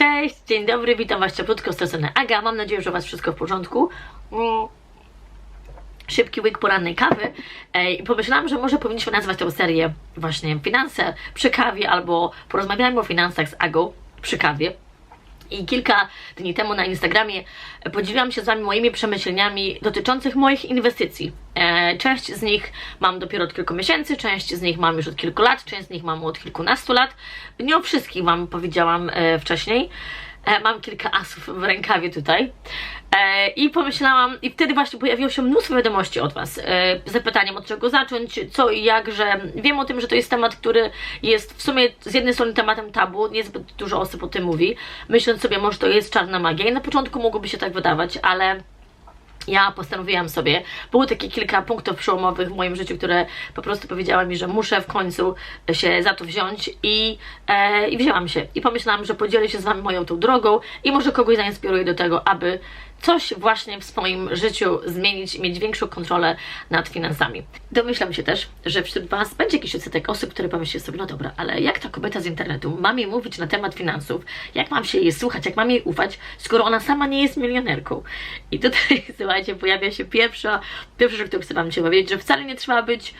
Cześć, dzień dobry, witam Was cieplutko z Aga. Mam nadzieję, że u Was wszystko w porządku. Mm. Szybki łyk porannej kawy i pomyślałam, że może powinniśmy nazwać tę serię właśnie Finanse przy kawie albo porozmawiajmy o finansach z Agą przy kawie. I kilka dni temu na Instagramie podzieliłam się z Wami moimi przemyśleniami dotyczących moich inwestycji. E, Część z nich mam dopiero od kilku miesięcy, część z nich mam już od kilku lat, część z nich mam od kilkunastu lat. Nie o wszystkich Wam powiedziałam e, wcześniej. E, Mam kilka asów w rękawie tutaj. E, I pomyślałam, i wtedy właśnie pojawiło się mnóstwo wiadomości od Was e, z zapytaniem od czego zacząć, co i jak, że wiem o tym, że to jest temat, który jest w sumie z jednej strony tematem tabu, niezbyt dużo osób o tym mówi, myśląc sobie, może to jest czarna magia i na początku mogłoby się tak wydawać, ale ja postanowiłam sobie, było takie kilka punktów przełomowych w moim życiu, które po prostu powiedziały mi, że muszę w końcu się za to wziąć i, e, i wzięłam się. I pomyślałam, że podzielę się z Wami moją tą drogą i może kogoś zainspiruję do tego, aby coś właśnie w swoim życiu zmienić, mieć większą kontrolę nad finansami. Domyślam się też, że wśród Was będzie jakiś odsetek osób, które pomyślą sobie, no dobra, ale jak ta kobieta z internetu ma mi mówić na temat finansów, jak mam się jej słuchać, jak mam jej ufać, skoro ona sama nie jest milionerką. I tutaj, słuchajcie, pojawia się pierwsza, pierwsza rzecz, którą chcę Wam się powiedzieć, że wcale nie trzeba być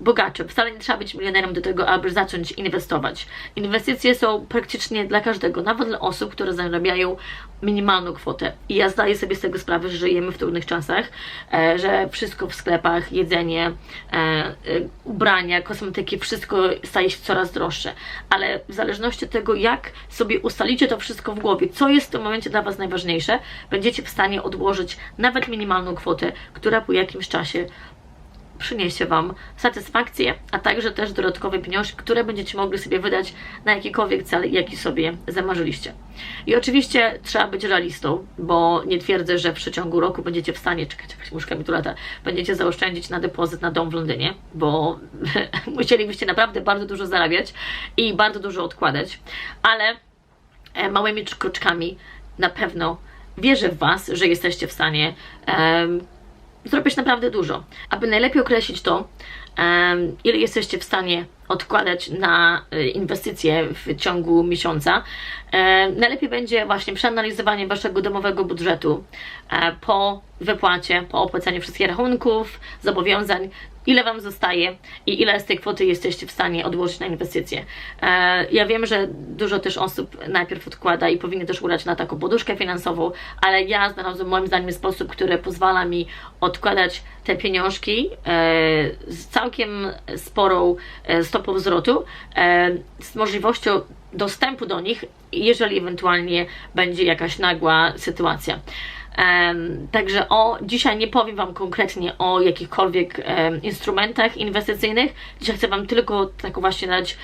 bogaczem. Wcale nie trzeba być milionerem do tego, aby zacząć inwestować. Inwestycje są praktycznie dla każdego, nawet dla osób, które zarabiają minimalną kwotę. I ja zdaję sobie z tego sprawę, że żyjemy w trudnych czasach, e, że wszystko w sklepach, jedzenie, e, e, ubrania, kosmetyki, wszystko staje się coraz droższe. Ale w zależności od tego, jak sobie ustalicie to wszystko w głowie, co jest w tym momencie dla Was najważniejsze, będziecie w stanie odłożyć nawet minimalną kwotę, która po jakimś czasie przyniesie Wam satysfakcję, a także też dodatkowe pieniążki, które będziecie mogli sobie wydać na jakikolwiek cel, jaki sobie zamarzyliście. I oczywiście trzeba być realistą, bo nie twierdzę, że w przeciągu roku będziecie w stanie, czekać, jakaś muszka mi lata, będziecie zaoszczędzić na depozyt na dom w Londynie, bo musielibyście naprawdę bardzo dużo zarabiać i bardzo dużo odkładać, ale e, małymi kroczkami na pewno wierzę w Was, że jesteście w stanie em, zrobić naprawdę dużo. Aby najlepiej określić to, ile jesteście w stanie odkładać na y, inwestycje w ciągu miesiąca, najlepiej będzie właśnie przeanalizowanie waszego domowego budżetu e, po wypłacie, po opłacaniu wszystkich rachunków, zobowiązań, ile wam zostaje i ile z tej kwoty jesteście w stanie odłożyć na inwestycje. E, Ja wiem, że dużo też osób najpierw odkłada i powinny też ubrać na taką poduszkę finansową, ale ja znalazłam moim zdaniem sposób, który pozwala mi odkładać te pieniążki e, z całkiem sporą e, stopą e, z możliwością dostępu do nich, jeżeli ewentualnie będzie jakaś nagła sytuacja. Em, także o, dzisiaj nie powiem Wam konkretnie o jakichkolwiek em, instrumentach inwestycyjnych. Dzisiaj chcę Wam tylko taką właśnie dać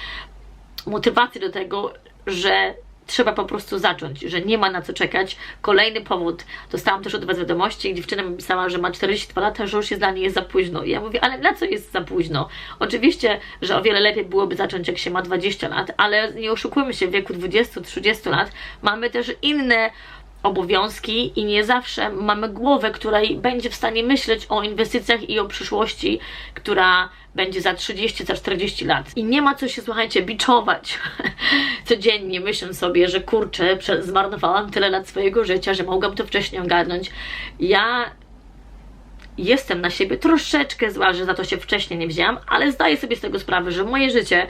motywację do tego, że trzeba po prostu zacząć, że nie ma na co czekać. Kolejny powód, dostałam też od Was wiadomości, dziewczyna mi pisała, że ma 42 lata, że już jest dla niej jest za późno. I ja mówię, ale na co jest za późno? Oczywiście, że o wiele lepiej byłoby zacząć, jak się ma 20 lat, ale nie oszukujmy się, w wieku 20-30 lat mamy też inne obowiązki i nie zawsze mamy głowę, której będzie w stanie myśleć o inwestycjach i o przyszłości, która będzie za 30, za 40 lat. I nie ma co się, słuchajcie, biczować codziennie, myśląc sobie, że kurczę, zmarnowałam tyle lat swojego życia, że mogłam to wcześniej ogarnąć. Ja jestem na siebie troszeczkę zła, że za to się wcześniej nie wzięłam, ale zdaję sobie z tego sprawę, że moje życie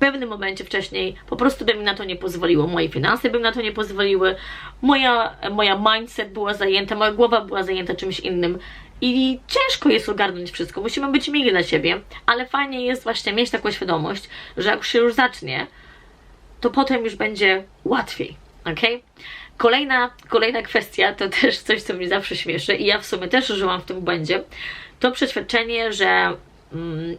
pewnym momencie wcześniej po prostu by mi na to nie pozwoliło. Moje finanse by na to nie pozwoliły, moja, moja mindset była zajęta, moja głowa była zajęta czymś innym. I ciężko jest ogarnąć wszystko, musimy być mili dla siebie, ale fajnie jest właśnie mieć taką świadomość, że jak się już zacznie, to potem już będzie łatwiej, ok? Kolejna, kolejna kwestia to też coś, co mnie zawsze śmieszy i ja w sumie też żyłam w tym błędzie, to przeświadczenie, że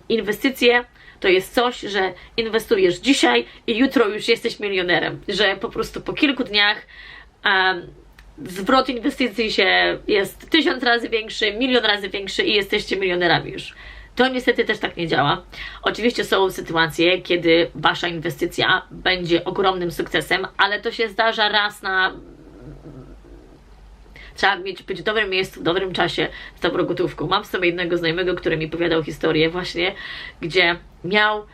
inwestycje to jest coś, że inwestujesz dzisiaj i jutro już jesteś milionerem, że po prostu po kilku dniach em, zwrot inwestycji się jest tysiąc razy większy, milion razy większy i jesteście milionerami już. To niestety też tak nie działa. Oczywiście są sytuacje, kiedy wasza inwestycja będzie ogromnym sukcesem, ale to się zdarza raz na Trzeba mieć, być w dobrym miejscu, w dobrym czasie, z dobrą gotówką. Mam sobie jednego znajomego, który mi opowiadał historię właśnie, gdzie miał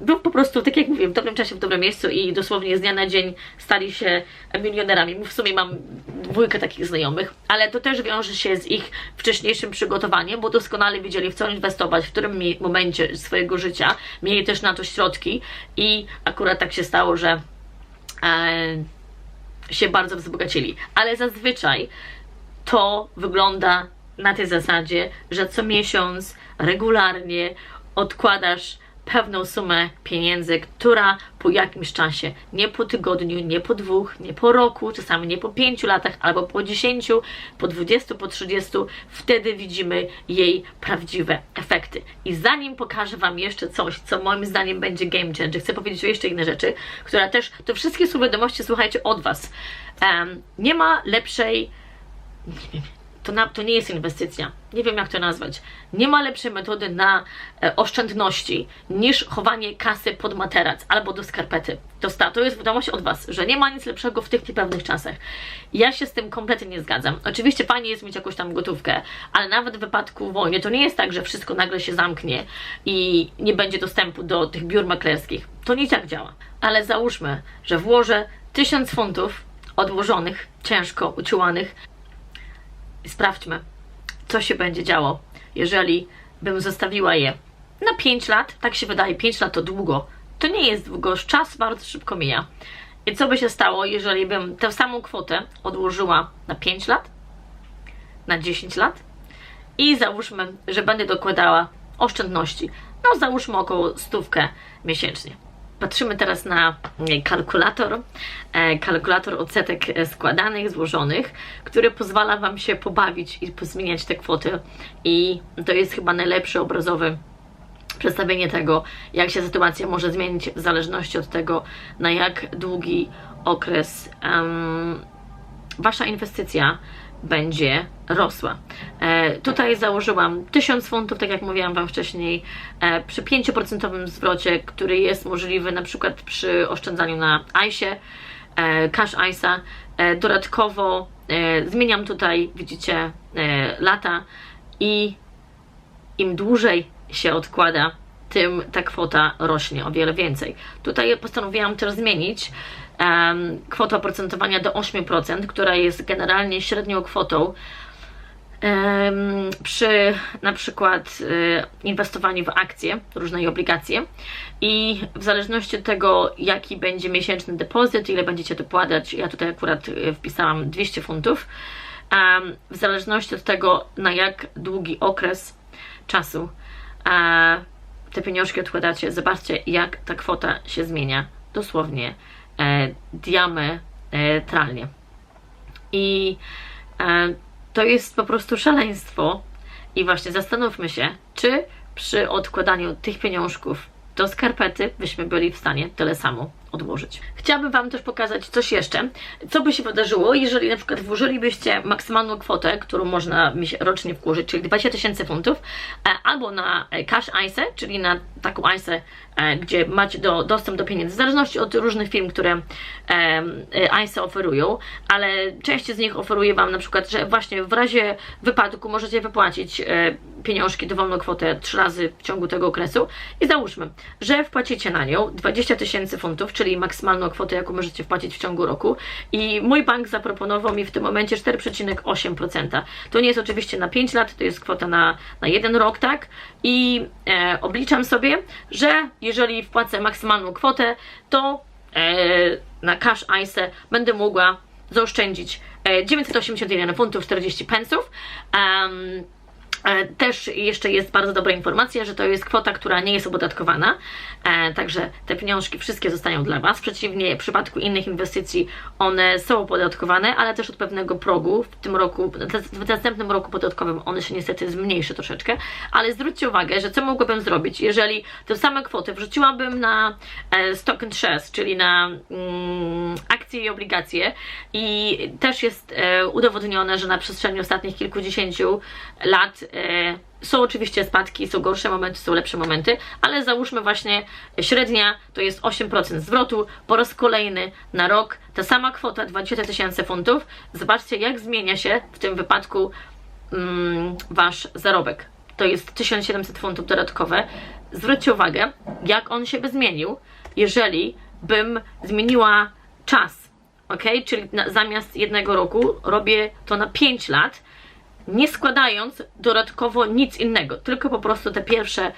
był po prostu, tak jak mówię, w dobrym czasie, w dobrym miejscu i dosłownie z dnia na dzień stali się milionerami. W sumie mam dwójkę takich znajomych, ale to też wiąże się z ich wcześniejszym przygotowaniem, bo doskonale wiedzieli w co inwestować, w którym momencie swojego życia, mieli też na to środki i akurat tak się stało, że e, się bardzo wzbogacili. Ale zazwyczaj to wygląda na tej zasadzie, że co miesiąc regularnie odkładasz pewną sumę pieniędzy, która po jakimś czasie, nie po tygodniu, nie po dwóch, nie po roku, czasami nie po pięciu latach, albo po dziesięciu, po dwudziestu, po trzydziestu, wtedy widzimy jej prawdziwe efekty. I zanim pokażę Wam jeszcze coś, co moim zdaniem będzie game changer, chcę powiedzieć jeszcze innej rzeczy, która też, to wszystkie są wiadomości, słuchajcie, od Was. Em, nie ma lepszej nie wiem, to, na, to nie jest inwestycja. Nie wiem, jak to nazwać. Nie ma lepszej metody na e, oszczędności niż chowanie kasy pod materac albo do skarpety. To, to jest wiadomość od Was, że nie ma nic lepszego w tych niepewnych czasach. Ja się z tym kompletnie nie zgadzam. Oczywiście fajnie jest mieć jakąś tam gotówkę, ale nawet w wypadku wojny to nie jest tak, że wszystko nagle się zamknie i nie będzie dostępu do tych biur maklerskich. To nie tak działa. Ale załóżmy, że włożę tysiąc funtów odłożonych, ciężko uciłanych sprawdźmy, co się będzie działo, jeżeli bym zostawiła je na 5 lat. Tak się wydaje, 5 lat to długo. To nie jest długo, czas bardzo szybko mija. I co by się stało, jeżeli bym tę samą kwotę odłożyła na 5 lat, na 10 lat i załóżmy, że będę dokładała oszczędności. No, załóżmy około stówkę miesięcznie. Patrzymy teraz na e, kalkulator, e, kalkulator odsetek e, składanych, złożonych, który pozwala Wam się pobawić i pozmieniać te kwoty i to jest chyba najlepszy obrazowy przedstawienie tego, jak się sytuacja może zmienić w zależności od tego, na jak długi okres um, Wasza inwestycja będzie rosła. Tutaj założyłam 1000 funtów, tak jak mówiłam Wam wcześniej, e, przy 5% zwrocie, który jest możliwy na przykład przy oszczędzaniu na ICE, e, Cash ISA. E, dodatkowo zmieniam tutaj, widzicie, lata i im dłużej się odkłada, tym ta kwota rośnie o wiele więcej. Tutaj postanowiłam też zmienić kwotę oprocentowania do 8%, która jest generalnie średnią kwotą przy na przykład e, inwestowaniu w akcje, różne obligacje i w zależności od tego, jaki będzie miesięczny depozyt, ile będziecie dokładać, ja tutaj akurat e, wpisałam 200 funtów, w zależności od tego, na jak długi okres czasu e, te pieniążki odkładacie, zobaczcie, jak ta kwota się zmienia. Dosłownie e, diametralnie. I e, to jest po prostu szaleństwo. I właśnie zastanówmy się, czy przy odkładaniu tych pieniążków do skarpety byśmy byli w stanie tyle samo odłożyć. Chciałabym Wam też pokazać coś jeszcze, co by się wydarzyło, jeżeli na przykład włożylibyście maksymalną kwotę, którą można rocznie włożyć, czyli 20 tysięcy funtów, e, albo na e, cash ISA, czyli na taką ISA, e, gdzie macie do, dostęp do pieniędzy, w zależności od różnych firm, które ISA oferują, ale część z nich oferuje Wam na przykład, że właśnie w razie wypadku możecie wypłacić pieniążki, dowolną kwotę trzy razy w ciągu tego okresu i załóżmy, że wpłacicie na nią 20 tysięcy funtów, czyli maksymalną kwotę, jaką możecie wpłacić w ciągu roku i mój bank zaproponował mi w tym momencie 4,8%. To nie jest oczywiście na 5 lat, to jest kwota na, na jeden rok, tak? I e, obliczam sobie, że jeżeli wpłacę maksymalną kwotę, to e, na cash ISA będę mogła zaoszczędzić e, 981 funtów 40 pensów. Um, E, Też jeszcze jest bardzo dobra informacja, że to jest kwota, która nie jest opodatkowana, e, także te pieniążki wszystkie zostają dla Was. Przeciwnie, w przypadku innych inwestycji one są opodatkowane, ale też od pewnego progu. W tym roku, w następnym roku podatkowym one się niestety zmniejszy troszeczkę, ale zwróćcie uwagę, że co mogłabym zrobić, jeżeli tę samą kwotę wrzuciłabym na e, stock and shares, czyli na mm, akcje i obligacje i też jest e, udowodnione, że na przestrzeni ostatnich kilkudziesięciu lat e, są oczywiście spadki, są gorsze momenty, są lepsze momenty, ale załóżmy właśnie średnia to jest 8% zwrotu po raz kolejny na rok. Ta sama kwota 20 tysięcy funtów. Zobaczcie jak zmienia się w tym wypadku mm, Wasz zarobek. to jest 1700 funtów dodatkowe. Zwróćcie uwagę, jak on się by zmienił, jeżeli bym zmieniła czas, ok? Czyli na, zamiast jednego roku robię to na 5 lat, nie składając dodatkowo nic innego, tylko po prostu te pierwsze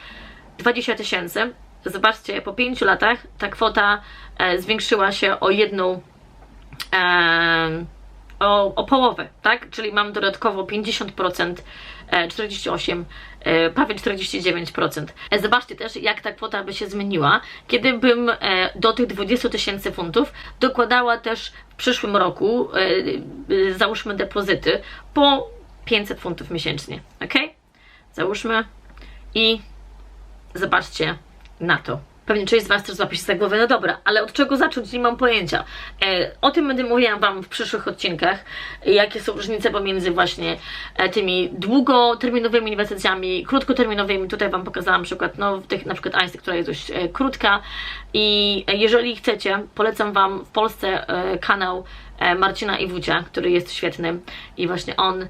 20 tysięcy. Zobaczcie, po 5 latach ta kwota e, zwiększyła się o jedną em, o, o połowę, tak? Czyli mam dodatkowo 50%, e, 48%, e, prawie 49%. E, Zobaczcie też, jak ta kwota by się zmieniła, kiedy bym e, do tych 20 tysięcy funtów dokładała też w przyszłym roku, e, e, załóżmy depozyty, po 500 funtów miesięcznie, ok? Załóżmy i zobaczcie na to. Pewnie część z Was też złapie się za głowę, no dobra, ale od czego zacząć, nie mam pojęcia. E, o tym będę mówiła Wam w przyszłych odcinkach, jakie są różnice pomiędzy właśnie e, tymi długoterminowymi inwestycjami, krótkoterminowymi. Tutaj Wam pokazałam przykład, no, tych na przykład Einstein, która jest dość e, krótka i e, jeżeli chcecie, polecam Wam w Polsce e, kanał Marcina Iwucia, który jest świetny i właśnie on e,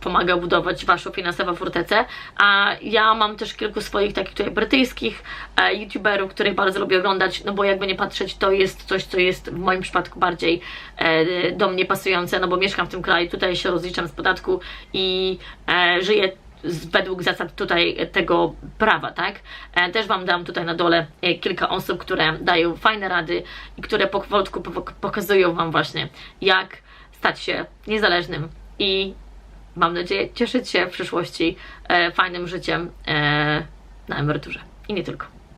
pomaga budować Waszą finansową fortecę, a ja mam też kilku swoich takich tutaj brytyjskich e, youtuberów, których bardzo lubię oglądać, no bo jakby nie patrzeć, to jest coś, co jest w moim przypadku bardziej e, do mnie pasujące, no bo mieszkam w tym kraju, tutaj się rozliczam z podatku i e, żyję według zasad tutaj tego prawa, tak? E, Też Wam dam tutaj na dole e, kilka osób, które dają fajne rady i które powolutku powo- pokazują Wam właśnie, jak stać się niezależnym i mam nadzieję cieszyć się w przyszłości e, fajnym życiem na emeryturze. I nie tylko.